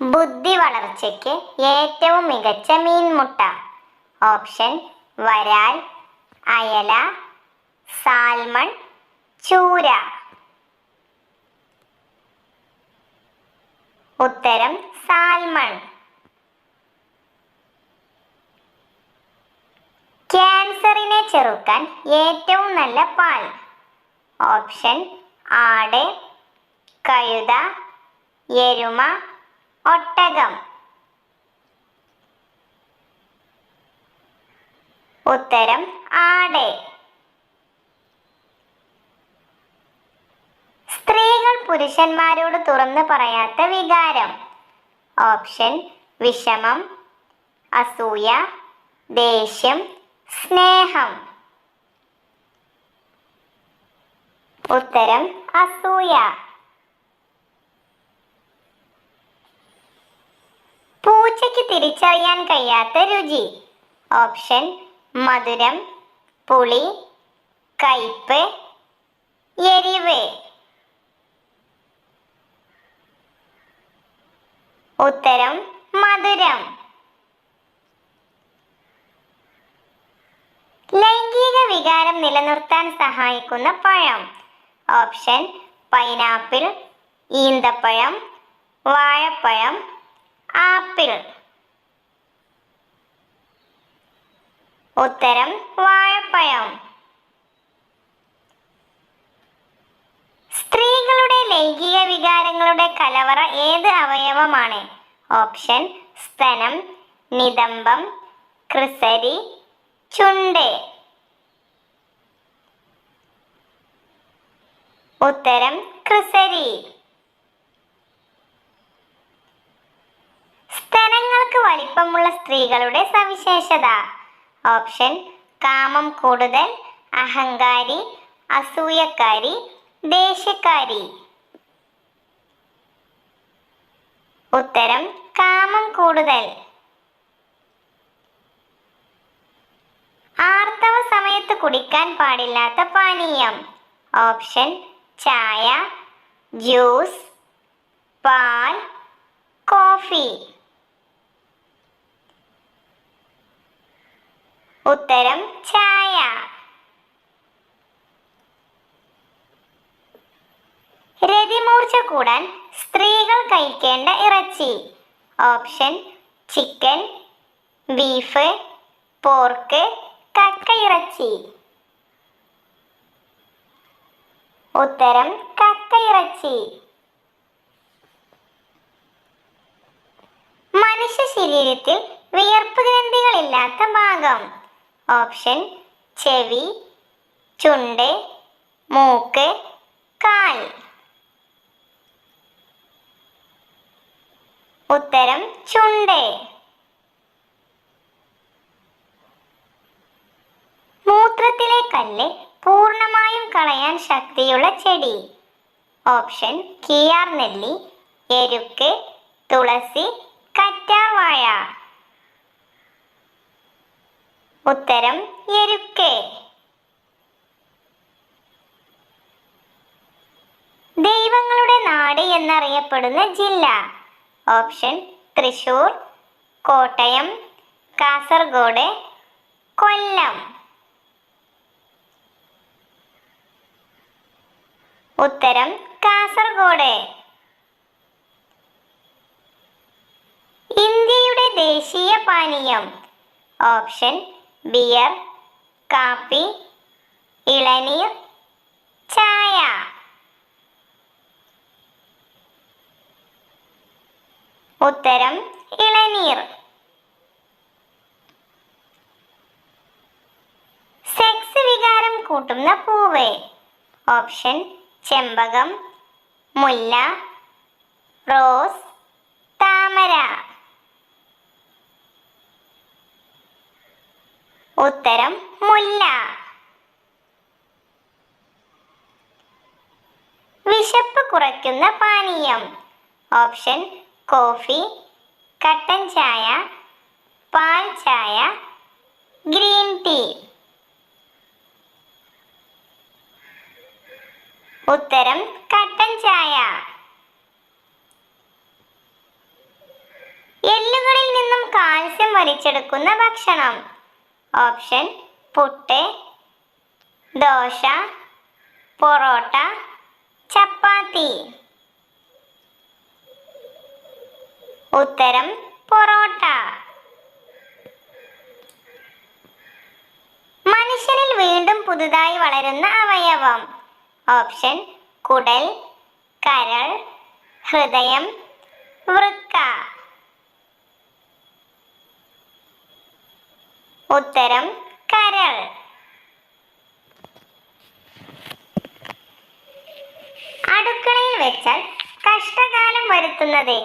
ബുദ്ധി വളർച്ചയ്ക്ക് ഏറ്റവും മികച്ച മീൻമുട്ട. ഓപ്ഷൻ വരാൽ അയല സാൽമൺ ചൂര. ഉത്തരം സാൽമൺ. ക്യാൻസറിനെ ചെറുക്കാൻ ഏറ്റവും നല്ല പാൽ. ഓപ്ഷൻ ആട് കഴുത എരുമ ഒട്ടകം. ഉത്തരം ആട്. സ്ത്രീകൾ പുരുഷന്മാരോട് തുറന്നു പറയാത്ത വികാരം. ഓപ്ഷൻ വിഷമം അസൂയ ദേഷ്യം സ്നേഹം. ഉത്തരം അസൂയ. തിരിച്ചറിയാൻ കഴിയാത്ത രുചി. ഓപ്ഷൻ മധുരം പുളി കയ്പ് എരിവ്. ഉത്തരം മധുരം. ലൈംഗിക വികാരം നിലനിർത്താൻ സഹായിക്കുന്ന പഴം. ഓപ്ഷൻ പൈനാപ്പിൾ ഈന്തപ്പഴം വാഴപ്പഴം ആപ്പിൾ. ഉത്തരം വാഴപ്പഴം. സ്ത്രീകളുടെ ലൈംഗിക വികാരങ്ങളുടെ കലവറ ഏത് അവയവമാണ്? ഓപ്ഷൻ സ്തനം നിതംബം ക്രിസരി ചുണ്ട്. ഉത്തരം ക്രിസരി. സ്തനങ്ങൾക്ക് വലിപ്പമുള്ള സ്ത്രീകളുടെ സവിശേഷത. ഓപ്ഷൻ കാമം കൂടുതൽ അഹങ്കാരി അസൂയക്കാരി ദേഷ്യക്കാരി. ഉത്തരം കാമം കൂടുതൽ. ആർത്തവ സമയത്ത് കുടിക്കാൻ പാടില്ലാത്ത പാനീയം. ഓപ്ഷൻ ചായ ജ്യൂസ് പാൽ കോഫി. ഉത്തരം ചായ. രതിമൂർച്ച കൂടാൻ സ്ത്രീകൾ കഴിക്കേണ്ട ഇറച്ചി. ഓപ്ഷൻ ചിക്കൻ ബീഫ് പോർക്ക് കക്കയിറച്ചി ഉത്തരം കക്കയിറച്ചി മനുഷ്യ ശരീരത്തിൽ വിയർപ്പ് ഗ്രന്ഥികളില്ലാത്ത ഭാഗം. ഓപ്ഷൻ ചെവി ചുണ്ട് മൂക്ക് കാൽ. ഉത്തരം ചുണ്ട്. മൂത്രത്തിലെ കല്ല് പൂർണമായും കളയാൻ ശക്തിയുള്ള ചെടി. ഓപ്ഷൻ കിയാർ നെല്ലി എരുക്ക് തുളസി കറ്റാർവാഴ. ഉത്തരം എരുക്ക്. ദൈവങ്ങളുടെ നാട് എന്നറിയപ്പെടുന്ന ജില്ല. ഓപ്ഷൻ തൃശൂർ കോട്ടയം കാസർഗോഡ് കൊല്ലം. ഉത്തരം കാസർഗോഡ്. ഇന്ത്യയുടെ ദേശീയ പാനീയം. ഓപ്ഷൻ ബിയർ കാപ്പി ഇളനീർ ചായ. ഉത്തരം ഇളനീർ. സെക്സ് വികാരം കൂട്ടുന്ന പൂവ്. ഓപ്ഷൻ ചെമ്പകം മുല്ല റോസ് താമര. ഉത്തരം മുല്ല. വിശപ്പ് കുറയ്ക്കുന്ന പാനീയം. ഓപ്ഷൻ കോഫി കട്ടൻ ചായ പാൽ ചായ ഗ്രീൻ ടീ. ഉത്തരം കട്ടൻ ചായ. എല്ലുകളിൽ നിന്നും കാൽസ്യം വലിച്ചെടുക്കുന്ന ഭക്ഷണം. ഓപ്ഷൻ പുട്ട് ദോശ പൊറോട്ട ചപ്പാത്തി. ഉത്തരം പൊറോട്ട. മനുഷ്യനിൽ വീണ്ടും പുതുതായി വളരുന്ന അവയവം. ഓപ്ഷൻ കുടൽ കരൾ ഹൃദയം വൃക്ക. ഉത്തരം കരൾ. അടുക്കളയിൽ വെച്ചാൽ കഷ്ടകാലം വരുത്തുന്നത്.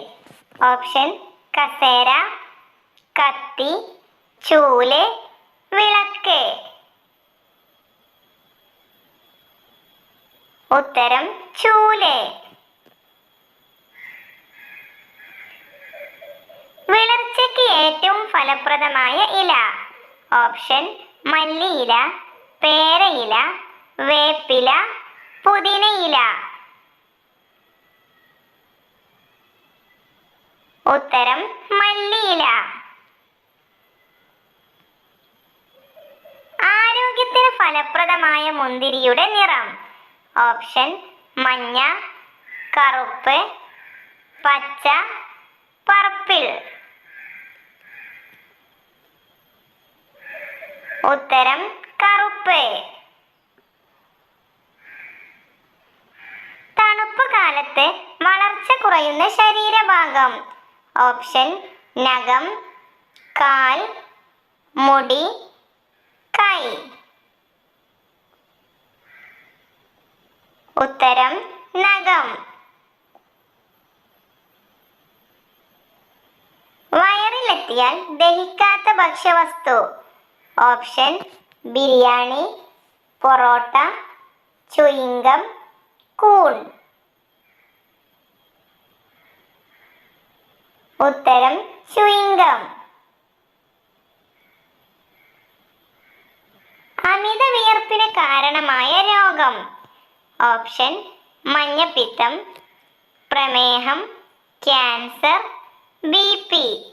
ഓപ്ഷൻ കസേര കത്തി ചൂൽ വിളക്ക്. ഉത്തരം ചൂൽ. വിളർച്ചയ്ക്ക് ഏറ്റവും ഫലപ്രദമായ ഇല. ഓപ്ഷൻ മല്ലിയില പേരയില വേപ്പില പുതിനയില. ഉത്തരം മല്ലിയില. ആരോഗ്യത്തിന് ഫലപ്രദമായ മുന്തിരിയുടെ നിറം. ഓപ്ഷൻ മഞ്ഞ കറുപ്പ് പച്ച പർപ്പിൾ. ഉത്തരം കറുപ്പ്. തണുപ്പ് കാലത്ത് വളർച്ച കുറയുന്ന ശരീരഭാഗം. ഓപ്ഷൻ നഖം കാൽ മുടി കൈ. ഉത്തരം നഖം. വയറിലെത്തിയാൽ ദഹിക്കാത്ത ഭക്ഷ്യവസ്തു. Option biryani porotta chewing gum കൂൺ. ഉത്തരം ചുയിങ്കം. അമിത വിയർപ്പിന് കാരണമായ രോഗം. ഓപ്ഷൻ മഞ്ഞപ്പിത്തം പ്രമേഹം ക്യാൻസർ ബി പി.